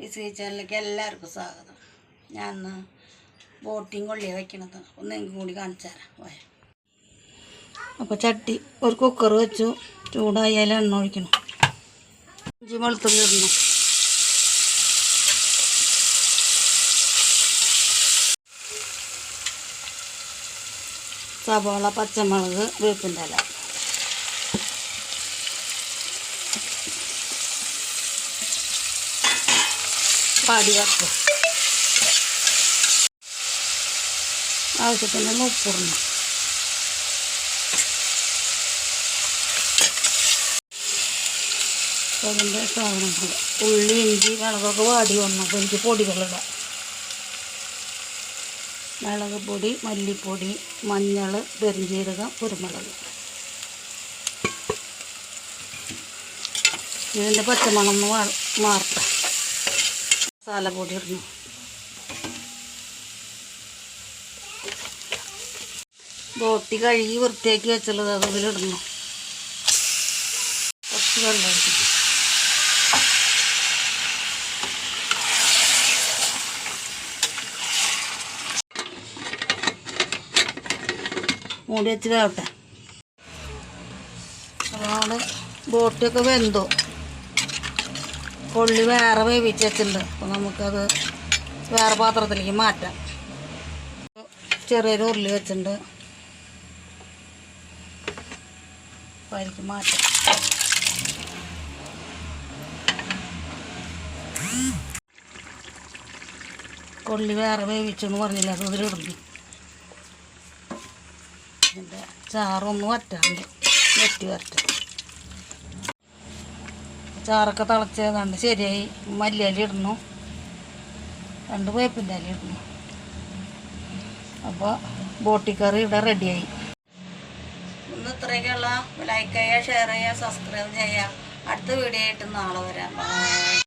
VC ചാനലിലേക്ക് എല്ലാവർക്കും സ്വാഗതം. ഞാൻ ഇന്ന് ബോട്ടിങ് കൊള്ളിയ വയ്ക്കണത് ഒന്ന് എനിക്ക് കൂടി കാണിച്ചു തരാം. പോയ അപ്പോൾ ചട്ടി ഒരു കുക്കർ വെച്ചു. ചൂടായി അതിൽ എണ്ണ ഒഴിക്കണം. ഇഞ്ചി വെളുത്തുള്ളി ഇടണം. സവാള പച്ചമുളക് വേപ്പിന്റെ ഇല. പാടി വെക്കും ആവശ്യത്തിന് ഉപ്പിടണം അതിന്റെ സാധനങ്ങൾ ഉള്ളി ഇഞ്ചി മുളകൊക്കെ വാടി വന്നപ്പോൾ എനിക്ക് പൊടികളിടാം മുളക് പൊടി മല്ലിപ്പൊടി മഞ്ഞൾ പെരുംജീരകം കുരുമുളക്. ഇതിന്റെ പച്ചമണം മാറട്ടെ. മസാല പൊടി ബോട്ടി കഴുകി വൃത്തിയാക്കി വെച്ചുള്ളത് അത് ഇതിലിടണം കുറച്ച് വെള്ളം മൂടി വെച്ച് വേവട്ടെ. അതാണ് ബോട്ടിയൊക്കെ വെന്തു. കൊള്ളി വേറെ വേവിച്ച് വെച്ചിട്ടുണ്ട്. അപ്പോൾ നമുക്കത് വേറെ പാത്രത്തിലേക്ക് മാറ്റാം. ചെറിയൊരു ഉരുളി വെച്ചിട്ടുണ്ട്. അപ്പോൾ അതിലേക്ക് മാറ്റാം. കൊള്ളി വേറെ വേവിച്ചെന്ന് പറഞ്ഞില്ല? അത് ഇതിലിടുന്നു ഇതിന്റെ ചാറൊന്ന് വറ്റാണ്ട് വറ്റി വരട്ടെ. ചാറൊക്കെ തിളച്ച് കണ്ട് ശരിയായി മല്ലിയില ഇടുന്നു. രണ്ട് വേപ്പിന്റെ ഇല ഇടുന്നു. അപ്പോൾ ബോട്ടിക്കറി ഇവിടെ റെഡിയായി. ഇന്ന് ഇത്രയൊക്കെയുള്ള ലൈക്ക് ചെയ്യുക ഷെയർ ചെയ്യുക സബ്സ്ക്രൈബ് ചെയ്യുക. അടുത്ത വീഡിയോ ആയിട്ട് നാളെ വരാം.